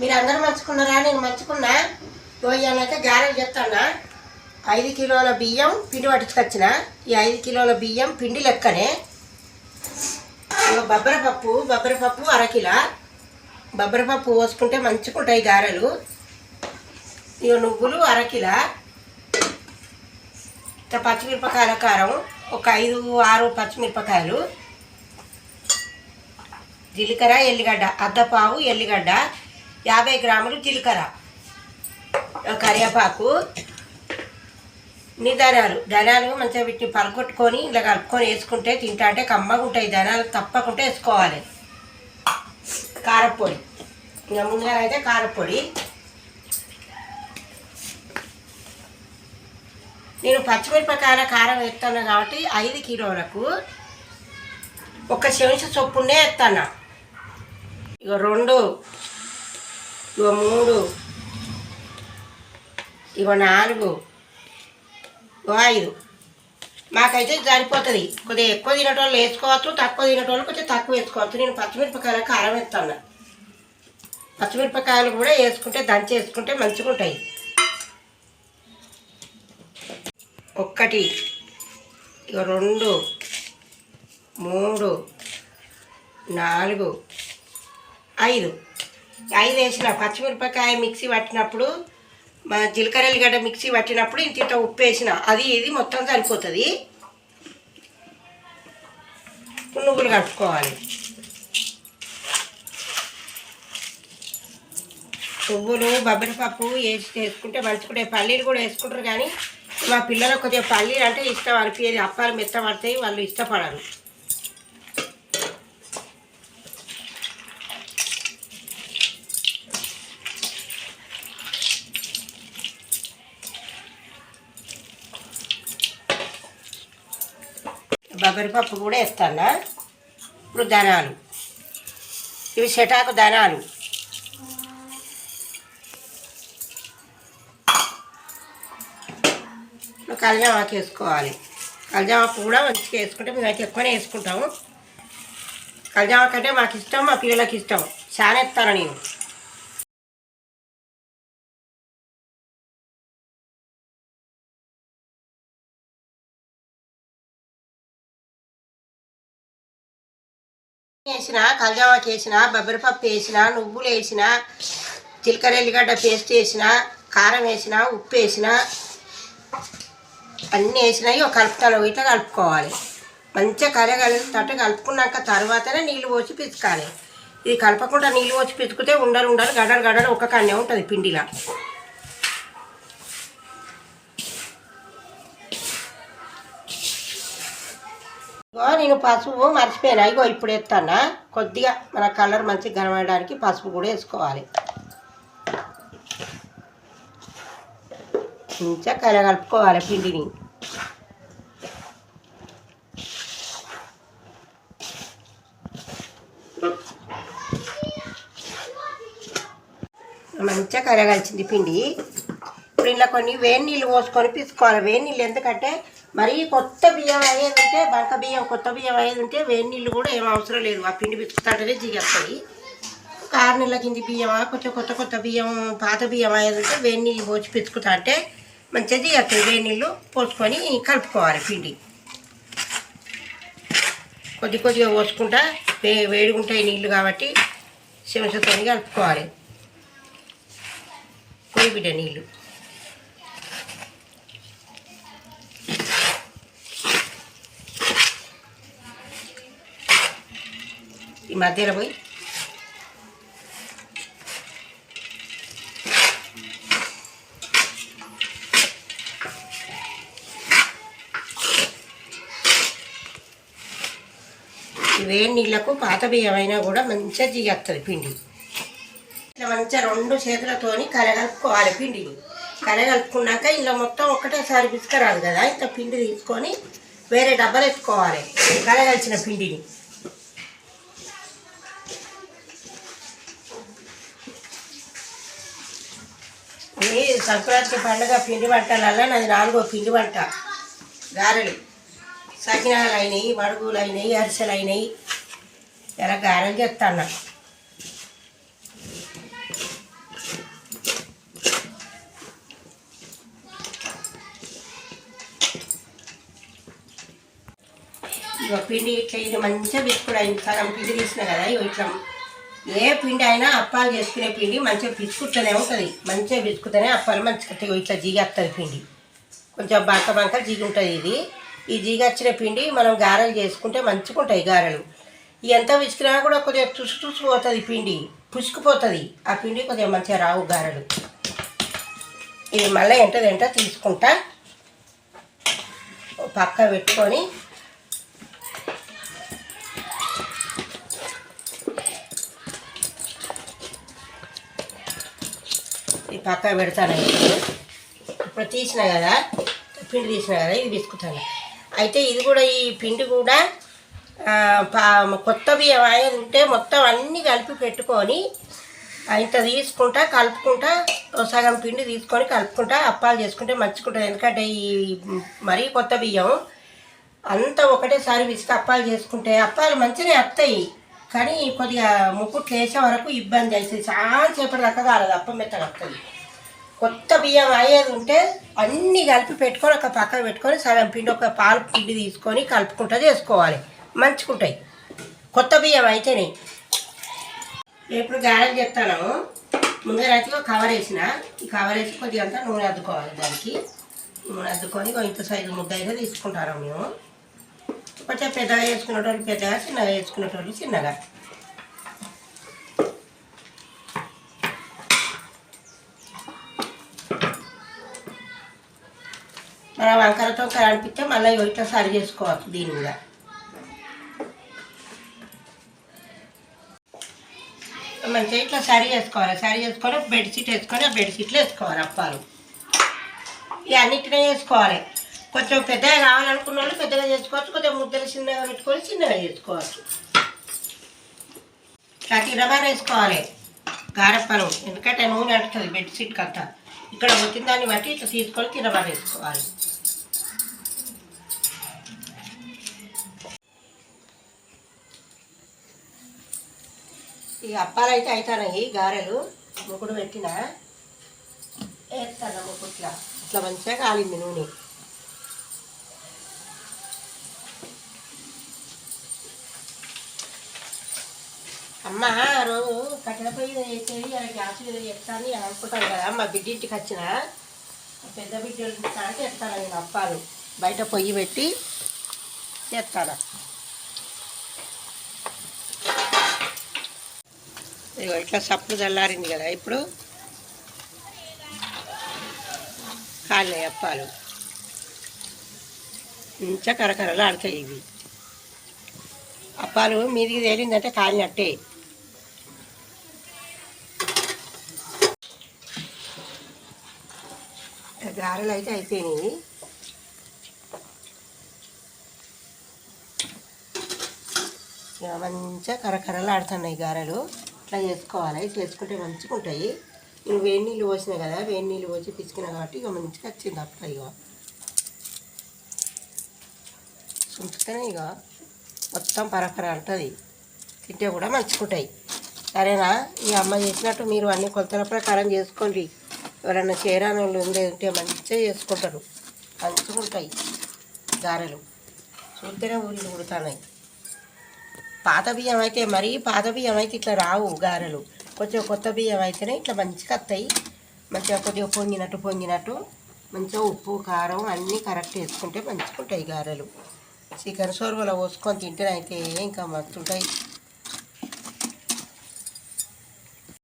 మీరు అందరూ మంచుకున్నారా? నేను మంచుకున్నా. పోయానైతే గారెలు చెప్తానా ఐదు కిలోల బియ్యం పిండి పట్టుకొచ్చిన ఈ ఐదు కిలోల బియ్యం పిండి లెక్కనే. బొబ్బరపప్పు బొబ్బరపప్పు అరకిలా బొబ్బరపప్పు పోసుకుంటే మంచుకుంటాయి గారెలు. ఇక నువ్వులు అరకిలా ఇంత పచ్చిమిరపకాయల కారం ఒక ఐదు ఆరు పచ్చిమిరపకాయలు. జీలకర్ర ఎల్లిగడ్డ అద్దపావు ఎల్లిగడ్డ యాభై గ్రాములు జీలకర్ర. కరివేపాకు. ఇన్ని ధనాలు ధనాలు మంచిగా వీటిని పరగొట్టుకొని ఇలా కలుపుకొని వేసుకుంటే తింటా అంటే కమ్మగా ఉంటాయి. ధనాలు తప్పకుండా వేసుకోవాలి. కారపొడి. ఇంకా ముందుగా అయితే కారపొడి. నేను పచ్చిమిరపకాయల కారం వేస్తాను కాబట్టి ఐదు కిలోలకు ఒక చెంచా చొప్పునే వేస్తాను. ఇక రెండు ఇవ మూడు. ఇవ నాలుగు. ఇవ ఐదు. మాకైతే సరిపోతుంది. కొద్దిగా ఎక్కువ తినేటోళ్ళు వేసుకోవచ్చు తక్కువ తినేటోళ్ళు కొంచెం తక్కువ వేసుకోవచ్చు. నేను పచ్చిమిరపకాయలు కారం వేస్తాను. పచ్చిమిరపకాయలు కూడా వేసుకుంటే దంచి వేసుకుంటే మంచిగా ఉంటాయి. ఒక్కటి. రెండు. మూడు. నాలుగు. ఐదు. ఐదు వేసిన పచ్చిమిరపకాయ మిక్సీ పట్టినప్పుడు మా జీలకర్ర ఎల్లిగడ్డ మిక్సీ పట్టినప్పుడు ఇంత ఇంత ఉప్పు వేసిన. అది ఇది మొత్తం సరిపోతుంది. నువ్వులు కట్టుకోవాలి నువ్వులు బొబ్బరిపప్పు వేసి వేసుకుంటే మంచుకుంటే పల్లీలు కూడా వేసుకుంటారు కానీ మా పిల్లలకు కొద్దిగా పల్లీలు అంటే ఇష్టం అనిపించేది అప్పాలు మెత్త పడతాయి వాళ్ళు ఇష్టపడరు. బొబ్బరిపప్పు కూడా వేస్తాను? ఇప్పుడు ధనాలు. ఇవి షటాకు ధనాలు. కలజామాకు వేసుకోవాలి కలజామాకు కూడా మంచిగా వేసుకుంటే మేమైతే ఎక్కువనే వేసుకుంటాము. కళ్యామాకు అంటే మాకు ఇష్టం మా పిల్లలకి ఇష్టం. చాలా ఇస్తాను నేను. వేసిన కల్జామాకు వేసిన బొబ్బరిపప్పు వేసిన నువ్వులు వేసిన జీలకర్ర ఎల్లిగడ్డ పేస్ట్ వేసిన కారం వేసిన ఉప్పు వేసిన అన్నీ వేసినాయి ఒక కలుపుతాను. ఇట్లా కలుపుకోవాలి. మంచిగా కర్రీ కలిపి కలుపుకున్నాక తర్వాతనే నీళ్ళు పోసి పిసుకాలి ఇది కలపకుండా నీళ్ళు పోసి పిసుకుతే ఉండలు ఉండరు గడలు గడలు ఒక కన్నే ఉంటుంది పిండిలా. ఇగో నేను పసుపు మర్చిపోయినా. ఇగో ఇప్పుడు ఎత్తానా కొద్దిగా మన కలర్ మంచిగా కనబడడానికి పసుపు కూడా వేసుకోవాలి. మంచిగా కల కలుపుకోవాలి పిండిని. మంచిగా కరగలిచింది పిండి. ఇప్పుడు ఇలా కొన్ని వేడి నీళ్ళు పోసుకొని పిసుకోవాలి. వేడి నీళ్ళు ఎందుకంటే మరి కొత్త బియ్యం అయ్యేది ఉంటే బంక బియ్యం కొత్త బియ్యం అయ్యేది ఉంటే వేడి నీళ్ళు కూడా ఏం అవసరం లేదు. ఆ పిండి పిచ్చుకుంటే జిగేస్తుంది ఒక ఆరు నెలల కింది బియ్యమా కొంచెం కొత్త కొత్త బియ్యం పాత బియ్యం అయ్యేది ఉంటే వేడి నీళ్ళు పోసి పిసుకుతా అంటే మంచిగా జిగేస్తుంది వేడి నీళ్ళు పోసుకొని కలుపుకోవాలి పిండి. కొద్ది కొద్దిగా పోసుకుంటా వే వేడిగుంటాయి నీళ్ళు కాబట్టి చెంచాతో కలుపుకోవాలి. కొయ్యి బిడ్డ నీళ్ళు. ఈ మధ్యలో పోయి. వేడి నీళ్ళకు పాత బియ్యమైనా కూడా మంచిగా జిగేస్తుంది పిండి. ఇట్లా మంచిగా రెండు చేతులతోని కలగలుపుకోవాలి పిండిని కలగలుపుకున్నాక ఇలా మొత్తం ఒకటేసారి పిసుకరాదు కదా ఇంత పిండి తీసుకొని వేరే డబ్బాలు ఎత్తుకోవాలి కలగలిచిన పిండిని. ఇది సంక్రాంతి పండుగ పిండి వంటలల్లో నాది నాలుగో పిండి వంట. గారెలు. సకినాలు అయినాయి మడుగులు అయినాయి అరిసెలు అయినాయి ఎలా గారెలు చెప్తాను ఇక పిండి ఇట్లయింది మంచిగా బిస్కుడు అయింది తరం పిండి తీసిన కదా ఇట్లా. ఏ పిండి అయినా అప్పాలు చేసుకునే పిండి మంచిగా పిసుకుతూనే ఉంటుంది. మంచిగా పిసుకుతూనే అప్పాలు మంచిగా ఇట్లా జిగేస్తుంది పిండి. కొంచెం బంక బంక జిగి ఉంటుంది ఇది. ఈ జిగొచ్చిన పిండి మనం గారెలు చేసుకుంటే మంచిగా ఉంటాయి గారెలు. ఎంత విసికినా కూడా కొద్దిగా తుసు తుసు పోతుంది పిండి. పుసుకుపోతుంది. ఆ పిండి కొద్దిగా మంచిగా రావు గారెలు. ఇది మళ్ళీ ఎంత ఎంట తీసుకుంటా. పక్క పెట్టుకొని ఈ పక్క పెడతాను ఇప్పుడు తీసిన కదా? పిండి తీసిన కదా? ఇది బిసుకుతాను అయితే ఇది కూడా ఈ పిండి కూడా పా- కొత్త బియ్యం అనేది ఉంటే మొత్తం అన్నీ కలిపి పెట్టుకొని ఇంత తీసుకుంటా కలుపుకుంటా సగం పిండి తీసుకొని కలుపుకుంటా అప్పాలు చేసుకుంటే మంచుకుంటుంది ఎందుకంటే ఈ మరీ కొత్త బియ్యం అంతా ఒకటేసారి విసికి అప్పాలు చేసుకుంటే అప్పాలు మంచిగా వస్తాయి కానీ కొద్దిగా ముక్కుట్లు వేసే వరకు ఇబ్బంది అవుతుంది చాలాసేపటి దాకా కాలేదు అప్పం మెత్తగా వస్తుంది కొత్త బియ్యం అయ్యేది ఉంటే అన్నీ కలిపి పెట్టుకొని ఒక పక్కన పెట్టుకొని సగం పిండి ఒక పాలు పిండి తీసుకొని కలుపుకుంటా చేసుకోవాలి. మంచుకుంటాయి కొత్త బియ్యం అయితేనే. ఇప్పుడు గారెలు చెప్తాను. ముందర అయితే కవర్ వేసిన. ఈ కవర్ వేసి కొద్దిగా అంతా నూనె అద్దుకోవాలి దానికి. నూనె అద్దుకొని ఇంత సైజు ముద్ద అయితే తీసుకుంటారు మేము. కొంచెం పెద్దగా వేసుకునేటోళ్ళు పెద్దగా చిన్నగా వేసుకునేటోళ్ళు చిన్నగా. మన వంకరతో కనిపిస్తే మళ్ళీ ఇట్లా సరి చేసుకోవచ్చు దీని కూడా. మంచిగా ఇట్లా సరి చేసుకోవాలి సరి చేసుకొని బెడ్షీట్ వేసుకొని ఆ బెడ్షీట్లు వేసుకోవాలి అప్పాలు. ఇవన్నిటినే వేసుకోవాలి. కొంచెం పెద్దగా కావాలనుకున్న వాళ్ళు పెద్దగా చేసుకోవచ్చు కొంచెం ముద్దలు చిన్నగా పెట్టుకొని చిన్నగా చేసుకోవచ్చు. ఇట్లా వేసుకోవాలి. గారప్పను ఎందుకంటే నూనె అంటుంది బెడ్షీట్ కంతా. ఇక్కడ వచ్చిన దాన్ని బట్టి ఇట్లా తీసుకొని తిరబారు వేసుకోవాలి. ఈ అప్పాలు అయితే అవుతాయి గారెలు ముకుడు పెట్టిన. వేస్తాను ముకుట్ల ఇట్లా మంచిగా కాలింది నూనె. అమ్మ రోజు కట్టెల పొయ్యి వేసేది గ్యాస్ మీద చెప్తాను అని అనుకుంటాను కదా మా బిడ్డింటికి వచ్చిన పెద్ద బిడ్డ కాడికి ఎత్తాను నేను అప్పాలు. బయట పొయ్యి పెట్టి చేస్తాను. ఇగో ఇట్లా సప్పుడు చల్లారింది కదా ఇప్పుడు కాళ్ళే అప్పాలు. మంచిగా కరకరలు ఆడతాయి ఇవి. అప్పాలు మీదికి తేలిందంటే కాలినట్టే గారెలు అయితే అయిపోయినాయి. ఇక మంచిగా కరకరలు ఆడుతున్నాయి గారెలు. ఇట్లా చేసుకోవాలి. ఇట్లా చేసుకుంటే మంచిగా ఉంటాయి. నేను వేడి నీళ్ళు పోసినా కదా వేడి నీళ్ళు పోసి పిసికినా కాబట్టి ఇక మంచిగా వచ్చింది అప్పుడు ఇక. ఉంచితేనే ఇక మొత్తం పరపర అంటుంది. తింటే కూడా మంచుకుంటాయి సరేనా? ఈ అమ్మ చేసినట్టు మీరు అన్ని కొలతల ప్రకారం చేసుకోండి. ఎవరైనా చేరాని వాళ్ళు ఉంటే మంచిగా చేసుకుంటారు. మంచిగా ఉంటాయి గారెలు. చూస్తేనే ఊళ్ళు కుడుతున్నాయి పాత బియ్యం అయితే మరీ పాత బియ్యం అయితే ఇట్లా రావు గారెలు. కొంచెం కొత్త బియ్యం అయితేనే ఇట్లా మంచిగా వస్తాయి. మంచిగా కొద్దిగా పొంగినట్టు పొంగినట్టు మంచిగా ఉప్పు కారం అన్నీ కరెక్ట్ వేసుకుంటే మంచిగా ఉంటాయి గారెలు. చికెన్ సోర్వలో పోసుకొని తింటే అయితే ఇంకా మస్తుంటాయి